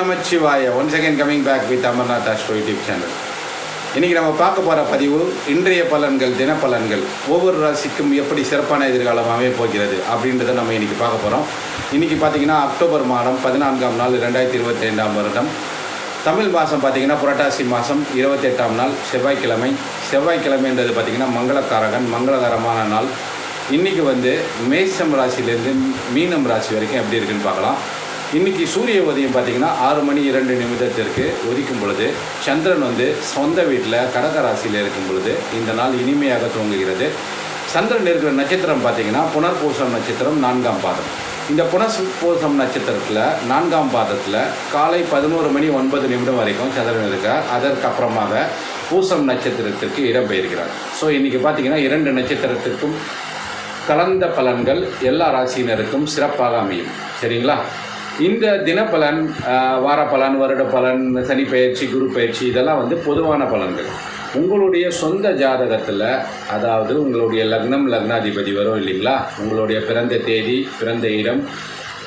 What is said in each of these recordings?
Namachivaya. One second coming back with Amarnath astro YouTube channel இன்றைக்கி நம்ம பார்க்க போகிற பதிவு இன்றைய பலன்கள் தினப்பலன்கள் ஒவ்வொரு ராசிக்கும் எப்படி சிறப்பான எதிர்காலம் அமைய போகிறது அப்படின்றத நம்ம இன்றைக்கி பார்க்க போகிறோம் இன்றைக்கி பார்த்தீங்கன்னா அக்டோபர் மாதம் பதினான்காம் நாள் ரெண்டாயிரத்தி இருபத்தி ரெண்டாம் வருடம். தமிழ் மாதம் பார்த்தீங்கன்னா புரட்டாசி மாதம் இருபத்தெட்டாம் நாள் செவ்வாய்க்கிழமை. செவ்வாய்க்கிழமைன்றது பார்த்தீங்கன்னா மங்களக்காரகன் மங்களகரமான நாள். இன்றைக்கி வந்து மேசம் ராசியிலேருந்து மீனம் ராசி வரைக்கும் எப்படி இருக்குன்னு பார்க்கலாம். இன்றைக்கி சூரிய உதயம் பார்த்தீங்கன்னா ஆறு மணி இரண்டு நிமிடத்திற்கு உதிக்கும் பொழுது சந்திரன் வந்து சொந்த வீட்டில் கடக ராசியில் இருக்கும் பொழுது இந்த நாள் இனிமையாக துவங்குகிறது. சந்திரன் இருக்கிற நட்சத்திரம் பார்த்தீங்கன்னா புனர்பூசம் நட்சத்திரம் நான்காம் பாதம். இந்த புனர்பூசம் நட்சத்திரத்தில் நான்காம் பாதத்தில் காலை பதினோரு மணி ஒன்பது நிமிடம் வரைக்கும் சந்திரன் இருக்கார். அதற்கப்புறமாக பூசம் நட்சத்திரத்திற்கு இடம்பெயர்கிறார். ஸோ இன்றைக்கி பார்த்தீங்கன்னா இரண்டு நட்சத்திரத்திற்கும் கலந்த பலன்கள் எல்லா ராசியினருக்கும் சிறப்பாக அமையும். சரிங்களா? இந்த தினப்பலன் வார பலன் வருட பலன் சனி பயிற்சி குரு பயிற்சி இதெல்லாம் வந்து பொதுவான பலன்கள். உங்களுடைய சொந்த ஜாதகத்தில் அதாவது உங்களுடைய லக்னம் லக்னாதிபதி வரும் இல்லைங்களா? உங்களுடைய பிறந்த தேதி பிறந்த இடம்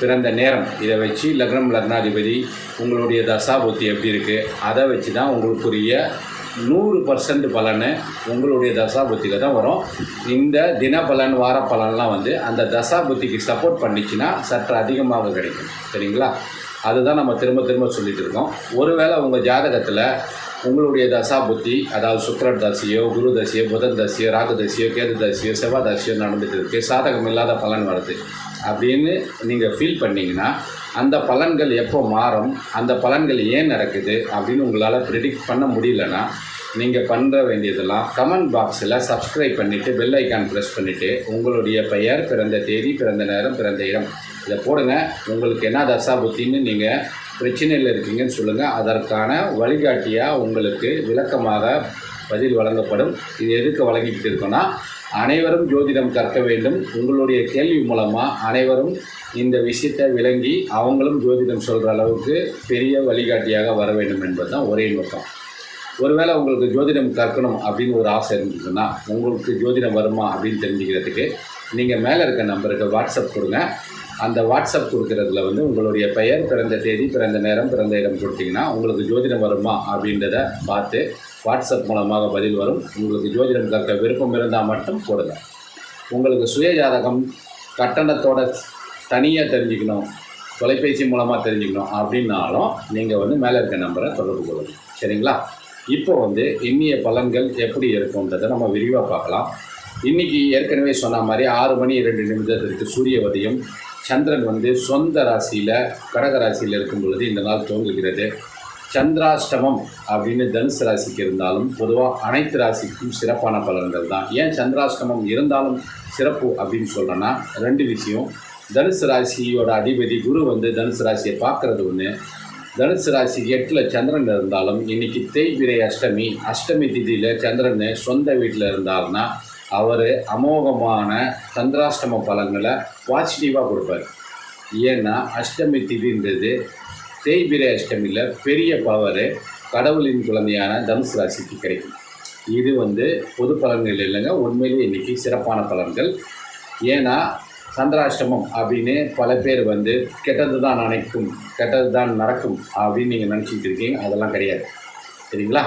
பிறந்த நேரம் இதை வச்சு லக்னம் லக்னாதிபதி உங்களுடைய தசாபுத்தி எப்படி இருக்குது அதை வச்சு தான் உங்களுக்குரிய நூறு பர்சன்ட் பலன் உங்களுடைய தசாபுத்தியில் தான் வரும். இந்த தினபலன் வார பலன்லாம் வந்து அந்த தசாபுத்திக்கு சப்போர்ட் பண்ணிச்சுன்னா சற்று அதிகமாக கிடைக்கும். சரிங்களா? அதுதான் நம்ம திரும்ப திரும்ப சொல்லிகிட்டு இருக்கோம். ஒருவேளை உங்கள் ஜாதகத்தில் உங்களுடைய தசாபுத்தி அதாவது சுக்கரன் தசையோ குரு தசையோ புதன் தசையோ ராகு தசையோ கேது தசையோ செவ்வாய் தசையோ நடந்துட்டு இருக்குது சாதகம் இல்லாத பலன் வருது. அப்படின்னு நீங்கள் ஃபீல் பண்ணிங்கன்னா அந்த பலன்கள் எப்போ மாறும் அந்த பலன்கள் ஏன் நடக்குது அப்படின்னு உங்களால் ப்ரிடிக்ட் பண்ண முடியலன்னா நீங்கள் பண்ணுற வேண்டியதெல்லாம் கமெண்ட் பாக்ஸில் சப்ஸ்கிரைப் பண்ணிவிட்டு பெல் ஐக்கான் ப்ரெஸ் பண்ணிவிட்டு உங்களுடைய பெயர் பிறந்த தேதி பிறந்த நேரம் பிறந்த இடம் இதை போடுங்க. உங்களுக்கு என்ன தசா புத்தின்னு நீங்கள் பிரச்சனையில் இருக்கீங்கன்னு சொல்லுங்கள் அதற்கான வழிகாட்டியாக உங்களுக்கு விளக்கமாக பதில் வழங்கப்படும். இது எதுக்கு வழங்கிக்கிட்டு இருக்கோன்னா அனைவரும் ஜோதிடம் கற்க வேண்டும். உங்களுடைய கேள்வி மூலமாக அனைவரும் இந்த விஷயத்தை விளங்கி அவங்களும் ஜோதிடம் சொல்கிற அளவுக்கு பெரிய வழிகாட்டியாக வர வேண்டும் என்பது தான் ஒரே நோக்கம். ஒருவேளை உங்களுக்கு ஜோதிடம் கற்கணும் அப்படின்னு ஒரு ஆசை இருந்ததுன்னா உங்களுக்கு ஜோதிடம் வருமா அப்படின்னு தெரிஞ்சுக்கிறதுக்கு நீங்கள் மேலே இருக்க நம்பருக்கு வாட்ஸ்அப் கொடுங்க. அந்த வாட்ஸ்அப் கொடுக்குறதுல வந்து உங்களுடைய பெயர் பிறந்த தேதி பிறந்த நேரம் பிறந்த இடம் கொடுத்தீங்கன்னா உங்களுக்கு ஜோதிடம் வருமா அப்படின்றத பார்த்து வாட்ஸ்அப் மூலமாக பதில் வரும். உங்களுக்கு ஜோதிடம் கற்க விருப்பம் இருந்தால் மட்டும் போடுங்க. உங்களுக்கு சுய ஜாதகம் கட்டணத்தோட தனியாக தெரிஞ்சுக்கணும் தொலைபேசி மூலமாக தெரிஞ்சுக்கணும் அப்படின்னாலும் நீங்கள் வந்து மேலே இருக்க நம்பரை தொடர்பு கொள்ளணும் சரிங்களா? இப்போ வந்து இன்னிய பலன்கள் எப்படி இருக்கும்ன்றதை நம்ம விரிவாக பார்க்கலாம். இன்றைக்கி ஏற்கனவே சொன்ன மாதிரி ஆறு மணி இரண்டு நிமிடத்திற்கு சூரிய உதயம். சந்திரன் வந்து சொந்த ராசியில் கடக ராசியில் இருக்கும் பொழுது இந்த நாள் துவங்குகிறது. சந்திராஷ்டமம் அப்படின்னு தனுசு ராசிக்கு இருந்தாலும் பொதுவாக அனைத்து ராசிக்கும் சிறப்பான பலன்கள் தான். ஏன் சந்திராஷ்டமம் இருந்தாலும் சிறப்பு அப்படின்னு சொல்கிறேன்னா ரெண்டு விஷயம். தனுசு ராசியோட அதிபதி குரு வந்து தனுசு ராசியை பார்க்குறது ஒன்று தனுசு ராசி எட்டில் சந்திரன் இருந்தாலும் இன்றைக்கி தேய்பிரை அஷ்டமி அஷ்டமி திதியில் சந்திரன் சொந்த வீட்டில் இருந்தாருன்னா அவர் அமோகமான சந்திராஷ்டம பலன்களை பாசிட்டிவாக கொடுப்பார். ஏன்னா அஷ்டமி திதின்றது தேய்பிரை அஷ்டமியில் பெரிய பவர் கடவுளின் குழந்தையான தனுசு ராசிக்கு கிடைக்கும். இது வந்து பொது பலன்கள் இல்லைங்க உண்மையிலேயே இன்றைக்கி சிறப்பான பலன்கள். ஏன்னா சந்திராஷ்டமம் அப்படின்னு பல பேர் வந்து கெட்டது தான் நினைக்கும் கெட்டது தான் நடக்கும் அப்படின்னு நீங்கள் நினச்சிட்டு இருக்கீங்க அதெல்லாம் கிடையாது. சரிங்களா?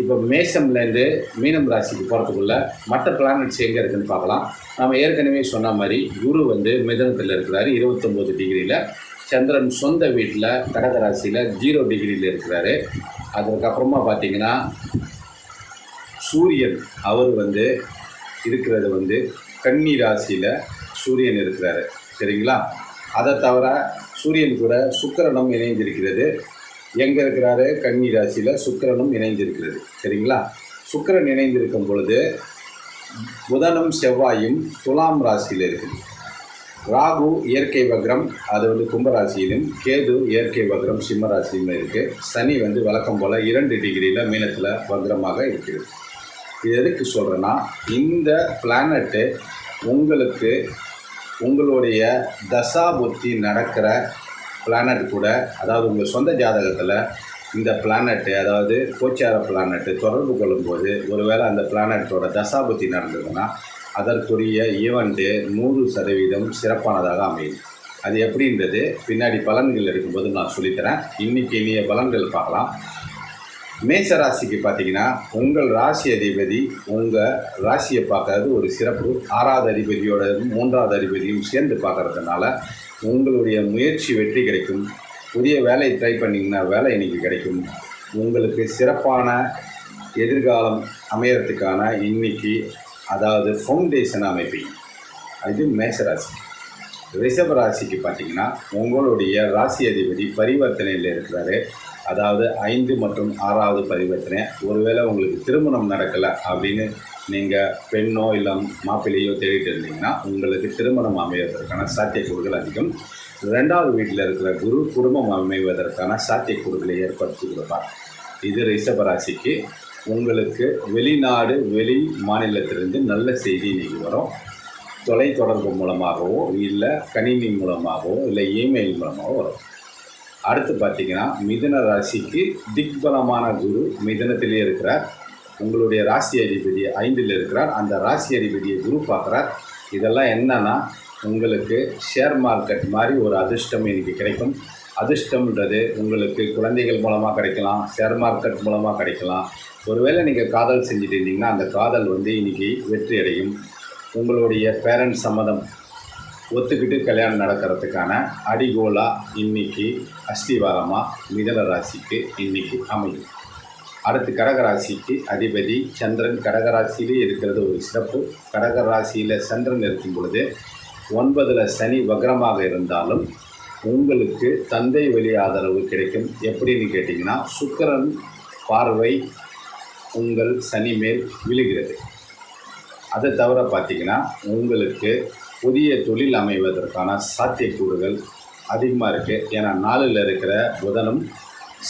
இப்போ மேசம்லேருந்து மீனம் ராசிக்கு போகிறதுக்குள்ள மற்ற பிளானட்ஸ் எங்கே இருக்குதுன்னு பார்க்கலாம். நம்ம ஏற்கனவே சொன்ன மாதிரி குரு வந்து மிதனத்தில் இருக்கிறாரு இருபத்தொம்போது டிகிரியில் சந்திரன் சொந்த வீட்டில் கடக ராசியில் ஜீரோ டிகிரியில் இருக்கிறாரு. அதுக்கப்புறமா பார்த்தீங்கன்னா சூரியன் அவர் வந்து இருக்கிறது வந்து கன்னி ராசியில் சூரியன் இருக்கிறாரு. சரிங்களா? அதை தவிர சூரியன் கூட சுக்கிரனும் இணைந்திருக்கிறது. எங்கே இருக்கிறாரு? கன்னி ராசியில் சுக்கிரனும் இணைந்திருக்கிறது. சரிங்களா? சுக்கிரன் இணைந்திருக்கும் பொழுது புதனும் செவ்வாயும் துலாம் ராசியில் இருக்குது. ராகு இயற்கை வக்ரம் அது வந்து கும்பராசியிலும் கேது இயற்கை வக்ரம் சிம்மராசியிலும் இருக்குது சனி வந்து வழக்கம் போல் இரண்டு டிகிரியில் மீனத்தில் வக்ரமாக இருக்குது இது எதுக்கு சொல்கிறேன்னா இந்த பிளானட்டு உங்களுக்கு உங்களுடைய தசா புத்தி நடக்கிற பிளானட் கூட அதாவது உங்கள் சொந்த ஜாதகத்தில் இந்த பிளானட்டு அதாவது கோச்சார பிளானட்டு தொடர்பு கொள்ளும்போது ஒருவேளை அந்த பிளானட்டோட தசாபுத்தி நடந்ததுன்னா அதற்குரிய ஈவெண்ட்டு நூறு சதவீதம் சிறப்பானதாக அமையும். அது எப்படின்றது? பின்னாடி பலன்கள் இருக்கும்போது நான் சொல்லித்தரேன். இன்னைக்கு இனிய பலன்கள் பார்க்கலாம். மேச ராசிக்கு பார்த்தீங்கன்னா உங்கள் ராசி அதிபதி உங்கள் ராசியை பார்க்கறது ஒரு சிறப்பு. ஆறாவது அதிபதியோட மூன்றாவது அதிபதியும் சேர்ந்து பார்க்கறதுனால உங்களுடைய முயற்சி வெற்றி கிடைக்கும். புதிய வேலையை ட்ரை பண்ணிங்கன்னா வேலை இன்னைக்கு கிடைக்கும். உங்களுக்கு சிறப்பான எதிர்காலம் அமையறதுக்கான இன்னைக்கு அதாவது ஃபவுண்டேஷன் அமைப்பீங்க இது மேசராசி ரிஷப ராசிக்கு பார்த்தீங்கன்னா உங்களுடைய ராசி அதிபதி பரிவர்த்தனையில் இருக்கிறாரு. அதாவது ஐந்து மற்றும் ஆறாவது பரிவர்த்தனை. ஒருவேளை உங்களுக்கு திருமணம் நடக்கலை அப்படின்னு நீங்கள் பெண்ணோ இல்லை மாப்பிள்ளையோ தேடிட்டு இருந்தீங்கன்னா உங்களுக்கு திருமணம் அமைவதற்கான சாத்தியக்கூறுகள் அதிகம். ரெண்டாவது வீட்டில் இருக்கிற குரு குடும்பம் அமைவதற்கான சாத்தியக்கூறுகளை ஏற்படுத்தி கொடுப்பார். இது ரிஷபராசிக்கு உங்களுக்கு வெளிநாடு வெளி மாநிலத்திலிருந்து நல்ல செய்தி இன்னைக்கு வரும். தொலைத்தொடர்பு மூலமாகவோ இல்லை கணினி மூலமாகவோ இல்லை இமெயில் மூலமாகவோ வரும். அடுத்து பார்த்தீங்கன்னா மிதுன ராசிக்கு திக்பலமான குரு மிதனத்திலே இருக்கிறார். உங்களுடைய ராசி அதிபதி ஐந்தில் இருக்கிறார். அந்த ராசி அதிபதியை குரு பார்க்குறார். இதெல்லாம் என்னன்னா உங்களுக்கு ஷேர் மார்க்கெட் மாதிரி ஒரு அதிர்ஷ்டம் இன்னைக்கு கிடைக்கும். அதிர்ஷ்டம்ன்றது உங்களுக்கு குழந்தைகள் மூலமாக கிடைக்கலாம் ஷேர் மார்க்கெட் மூலமாக கிடைக்கலாம். ஒருவேளை நீங்கள் காதல் செஞ்சுட்டு இருந்தீங்கன்னா அந்த காதல் வந்து இன்னைக்கு வெற்றி அடையும். உங்களுடைய பேரண்ட்ஸ் சம்மதம் ஒத்துக்கிட்டு கல்யாணம் நடக்கிறதுக்கான அடிகோலா இன்னைக்கு அஸ்திவாரமாக மிதன ராசிக்கு இன்னைக்கு அமையும். அடுத்து கடகராசிக்கு அதிபதி சந்திரன். கடகராசியிலே இருக்கிறது ஒரு சிறப்பு. கடகராசியில் சந்திரன் இருக்கும் பொழுது ஒன்பதில் சனி வக்ரமாக இருந்தாலும் உங்களுக்கு தந்தை வழி ஆதரவு கிடைக்கும். எப்படின்னு கேட்டிங்கன்னா சுக்கரன் பார்வை உங்கள் சனி மேல் விழுகிறது. அதை தவிர பார்த்தீங்கன்னா உங்களுக்கு புதிய தொழில் அமைவதற்கான சாத்தியக்கூறுகள் அதிகமாக இருக்குது ஏன்னா நாளில் இருக்கிற புதனும்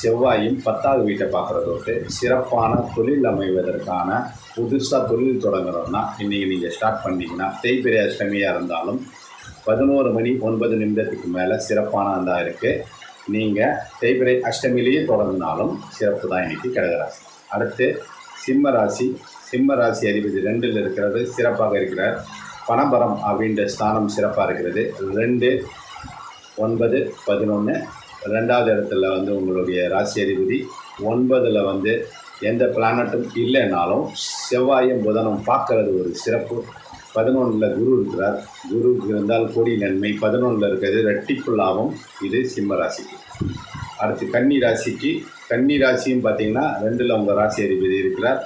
செவ்வாயும் பத்தாவது வீட்டை பார்க்குறதோட்டு சிறப்பான தொழில் அமைவதற்கான புதுசாக தொழில் தொடங்குறோன்னா இன்றைக்கி நீங்கள் ஸ்டார்ட் பண்ணிங்கன்னா தேய்பிரை அஷ்டமியாக இருந்தாலும் பதினோரு மணி ஒன்பது நிமிடத்துக்கு மேலே சிறப்பானதாக இருக்குது நீங்கள் தேய்பிரை அஷ்டமிலேயே தொடங்கினாலும் சிறப்பு தான் இன்றைக்கி கடகராசி. அடுத்து சிம்ம ராசி. சிம்ம ராசி அதிபதி ரெண்டில் இருக்கிறது சிறப்பாக இருக்கிறார். பணபரம் அப்படின்ற ஸ்தானம் சிறப்பாக இருக்கிறது. ரெண்டு ஒன்பது பதினொன்று ரெண்டாவது இடத்துல வந்து உங்களுடைய ராசி அதிபதி ஒன்பதில் வந்து எந்த பிளானட்டும் இல்லைனாலும் செவ்வாயும் புதனும் பார்க்கறது ஒரு சிறப்பு. பதினொன்றில் குரு இருக்கிறார். குரு இருந்தால் கோடி நன்மை. பதினொன்றில் இருக்கிறது ரெட்டிப்பு லாபம் இது சிம்ம ராசிக்கு. அடுத்து கன்னி ராசிக்கு. கன்னி ராசியும் பார்த்தீங்கன்னா ரெண்டில் உங்கள் ராசி அதிபதி இருக்கிறார்.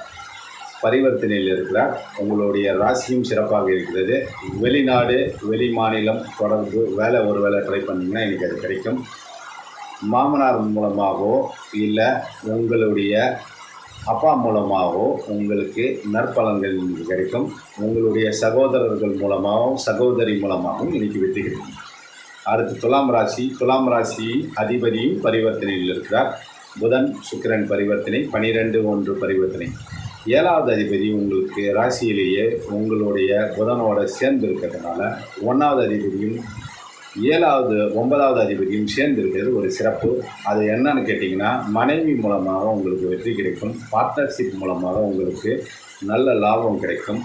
பரிவர்த்தனையில் இருக்கிறார். உங்களுடைய ராசியும் சிறப்பாக இருக்கிறது. வெளிநாடு வெளி மாநிலம் தொடர்பு வேலை ஒரு வேலை ட்ரை பண்ணிங்கன்னா எனக்கு அது கிடைக்கும். மாமனார் மூலமாகவோ இல்லை உங்களுடைய அப்பா மூலமாகவோ உங்களுக்கு நற்பலன்கள் கிடைக்கும். உங்களுடைய சகோதரர்கள் மூலமாகவும் சகோதரி மூலமாகவும் இன்றைக்கி வெற்றி கிடைக்கும் அடுத்து துலாம் ராசி. துலாம் ராசி அதிபதியும் பரிவர்த்தனையில் இருக்கிறார். புதன் சுக்கிரன் பரிவர்த்தனை பனிரெண்டு ஒன்று பரிவர்த்தனை. ஏழாவது அதிபதி உங்களுக்கு ராசியிலேயே உங்களுடைய புதனோட சேர்ந்து இருக்கிறதுனால ஒன்றாவது அதிபதியும் ஏழாவது ஒன்பதாவது அதிபதியும் சேர்ந்து இருக்கிறது ஒரு சிறப்பு. அது என்னன்னு கேட்டிங்கன்னா மனைவி மூலமாக உங்களுக்கு வெற்றி கிடைக்கும். பார்ட்னர்ஷிப் மூலமாக உங்களுக்கு நல்ல லாபம் கிடைக்கும்.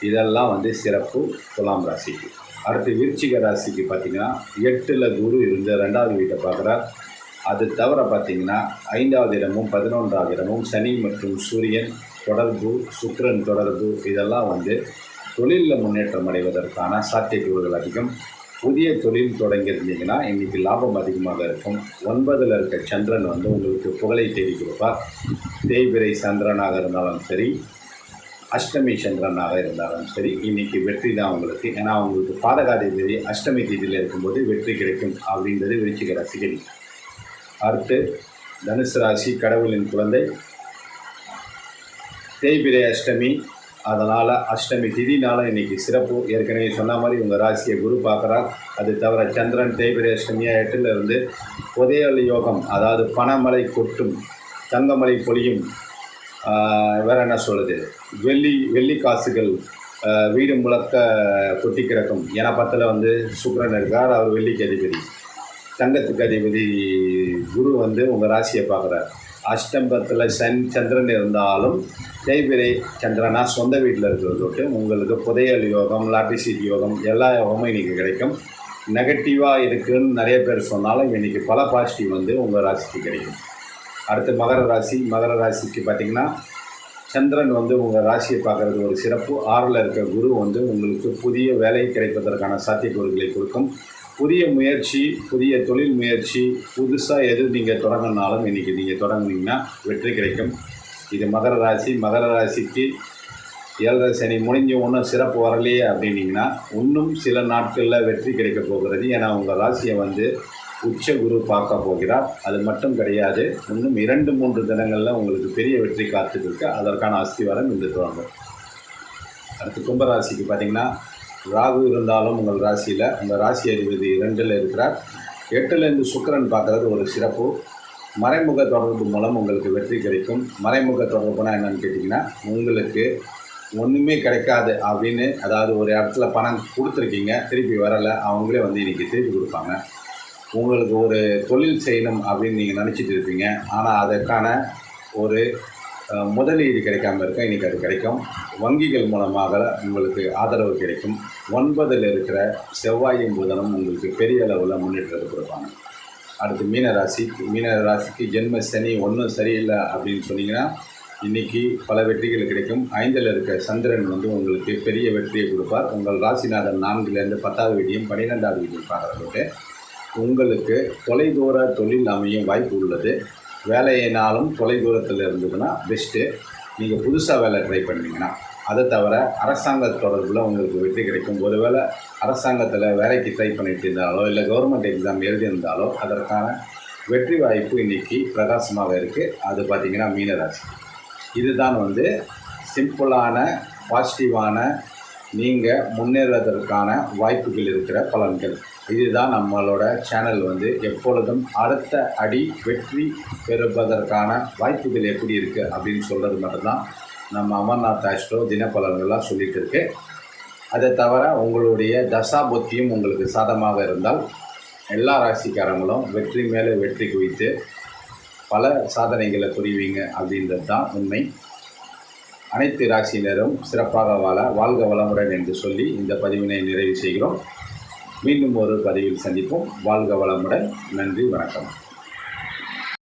இதெல்லாம் வந்து சிறப்பு. துலாம் ராசிக்கு. அடுத்து விருச்சிக ராசிக்கு பார்த்தீங்கன்னா எட்டில் குரு இருந்து ரெண்டாவது வீட்டை பார்க்குறார். அது தவிர பார்த்திங்கன்னா ஐந்தாவது இடமும் பதினொன்றாவது இடமும் சனி மற்றும் சூரியன் தொடர்பு சுக்கரன் தொடர்பு இதெல்லாம் வந்து தொழிலில் முன்னேற்றம் அடைவதற்கான சாத்தியக்கூறுகள் அதிகம். புதிய தொழில் தொடங்கியிருந்தீங்கன்னா இன்றைக்கி லாபம் அதிகமாக இருக்கும். ஒன்பதில் இருக்க சந்திரன் வந்து உங்களுக்கு புகழை தேடி கொடுப்பார். தேய்பிரை சந்திரனாக இருந்தாலும் சரி அஷ்டமி சந்திரனாக இருந்தாலும் சரி இன்னைக்கு வெற்றி தான் உங்களுக்கு. ஏன்னா உங்களுக்கு பாதகாதிபதி அஷ்டமி தேதியில் இருக்கும்போது வெற்றி கிடைக்கும் அப்படின்றது விருச்சிக ரசிகரி அடுத்து தனுசு ராசி கடவுளின் குழந்தை. தேய்பிரை அஷ்டமி அதனால் அஷ்டமி திதினால இன்னைக்கு சிறப்பு. ஏற்கனவே சொன்ன மாதிரி உங்கள் ராசியை குரு பார்க்குறார். அது தவிர சந்திரன் தேய்பிரி அஷ்டமியாக எட்டில் இருந்து புதையல் யோகம் அதாவது பணமலை கொட்டும் தங்கமலை பொழியும் வேறு வேற என்ன சொல்லுது வெள்ளி வெள்ளி காசுகள் வீடு முழக்க கொட்டி கிடக்கும். ஏன்னா பத்தில் வந்து சுக்கரன் இருக்கார் அவர் வெள்ளிக்கு அதிபதி. தங்கத்துக்கு அதிபதி குரு வந்து உங்கள் ராசியை பார்க்குறார். அஷ்டம்பத்தில் சன் சந்திரன் இருந்தாலும் தேய்பிரை சந்திரனா சொந்த வீட்டில் இருக்கிறது தொட்டு உங்களுக்கு புதையல் யோகம் லாட்டிசீட் யோகம் எல்லா யோகமும் இன்றைக்கி கிடைக்கும். நெகட்டிவாக இருக்குன்னு நிறைய பேர் சொன்னாலும் இன்றைக்கி பல பாசிட்டிவ் வந்து உங்கள் ராசிக்கு கிடைக்கும். அடுத்து மகர ராசி. மகர ராசிக்கு பார்த்திங்கன்னா சந்திரன் வந்து உங்கள் ராசியை பார்க்குறது ஒரு சிறப்பு. ஆறில் இருக்க குரு வந்து உங்களுக்கு புதிய வேலை கிடைப்பதற்கான சாத்தியக்கூறுகளை கொடுக்கும். புதிய முயற்சி புதிய தொழில் முயற்சி புதுசாக எது நீங்கள் தொடங்கினாலும் இன்றைக்கி நீங்கள் தொடங்குனீங்கன்னா வெற்றி கிடைக்கும். இது மகர ராசி மகர ராசிக்கு ஏழரை சனி முடிஞ்ச ஒன்றும் சிறப்பு வரலையே அப்படின்னீங்கன்னா இன்னும் சில நாட்களில் வெற்றி கிடைக்க போகிறது. ஏன்னா உங்கள் ராசியை வந்து உச்ச குரு பார்க்க போகிறார். அது மட்டும் கிடையாது. இன்னும் இரண்டு மூன்று தினங்களில் உங்களுக்கு பெரிய வெற்றி காத்துட்டு இருக்கு. அதற்கான அஸ்திவாரம் இந்த தொடங்கும். அடுத்து கும்பராசிக்கு பார்த்தீங்கன்னா ராகு இருந்தாலும் உங்கள் ராசியில் அந்த ராசி அதிபதி இரண்டில் இருக்கிறார். எட்டுலேருந்து சுக்கரன் பார்க்குறது ஒரு சிறப்பு. மறைமுக தொடர்பு மூலம் உங்களுக்கு வெற்றி கிடைக்கும். மறைமுக தொடர்புனா என்னென்னு கேட்டிங்கன்னா உங்களுக்கு ஒன்றுமே கிடைக்காது அப்படின்னு அதாவது ஒரு இடத்துல பணம் கொடுத்துருக்கீங்க திருப்பி வரலை அவங்களே வந்து இன்றைக்கி திருப்பி கொடுப்பாங்க. உங்களுக்கு ஒரு தொழில் செய்யணும் அப்படின்னு நீங்கள் நினச்சிட்டு இருப்பீங்க. ஆனால் அதற்கான ஒரு முதலீடு கிடைக்காம இருக்க? இன்றைக்கி அது கிடைக்கும். வங்கிகள் மூலமாக உங்களுக்கு ஆதரவு கிடைக்கும். ஒன்பதில் இருக்கிற செவ்வாயும் புதனும் உங்களுக்கு பெரிய அளவில் முன்னேற்றத்தை கொடுப்பாங்க. அடுத்து மீன மீனராசிக்கு மீன ராசிக்கு ஜென்ம சனி ஒன்றும் சரியில்லை அப்படின்னு சொன்னீங்கன்னா இன்றைக்கி பல வெற்றிகள் கிடைக்கும். ஐந்தில் இருக்க சந்திரன் வந்து உங்களுக்கு பெரிய வெற்றியை கொடுப்பார். உங்கள் ராசிநாதன் நான்குலேருந்து பத்தாவது வீடியும் பன்னிரெண்டாவது வீடியும் பார்க்குறதுக்கு உங்களுக்கு தொலைதூர தொழில் அமையும் வாய்ப்பு உள்ளது. வேலையினாலும் தொலைதூரத்தில் இருந்ததுன்னா பெஸ்ட்டு நீங்கள் புதுசாக வேலை ட்ரை பண்ணீங்கன்னா அதை தவிர அரசாங்க தொடர்பில் உங்களுக்கு வெற்றி கிடைக்கும். ஒருவேளை அரசாங்கத்தில் வேலைக்கு ட்ரை பண்ணிட்டு இருந்தாலோ இல்லை கவர்மெண்ட் எக்ஸாம் எழுதியிருந்தாலோ அதற்கான வெற்றி வாய்ப்பு இன்றைக்கி பிரகாசமாக இருக்குது அது பார்த்திங்கன்னா மீனராசி. இதுதான் வந்து சிம்பிளான பாசிட்டிவான நீங்கள் முன்னேறுவதற்கான வாய்ப்புகள் இருக்கிற பலன்கள். இதுதான் நம்மளோட சேனல் வந்து எப்பொழுதும் அடுத்த அடி வெற்றி பெறுவதற்கான வாய்ப்புகள் எப்படி இருக்குது அப்படின்னு சொல்கிறது மட்டும்தான் நம்ம அமர்நாத் ஆஸ்ட்ரோ தினப்பலன்களாக சொல்லிட்டு இருக்கு. அதை தவிர உங்களுடைய தசா புத்தியும் உங்களுக்கு சாதமாக இருந்தால் எல்லா ராசிக்காரங்களும் வெற்றி மேலே வெற்றி குவித்து பல சாதனைகளை புரிவீங்க அப்படின்றது தான் உண்மை. அனைத்து ராசியினரும் சிறப்பாக வாழ வாழ்க வளமுடன் என்று சொல்லி இந்த பதிவினை நிறைவு செய்கிறோம். மீண்டும் ஒரு பதிவில் சந்திப்போம். வாழ்க வளமுடன். நன்றி வணக்கம்.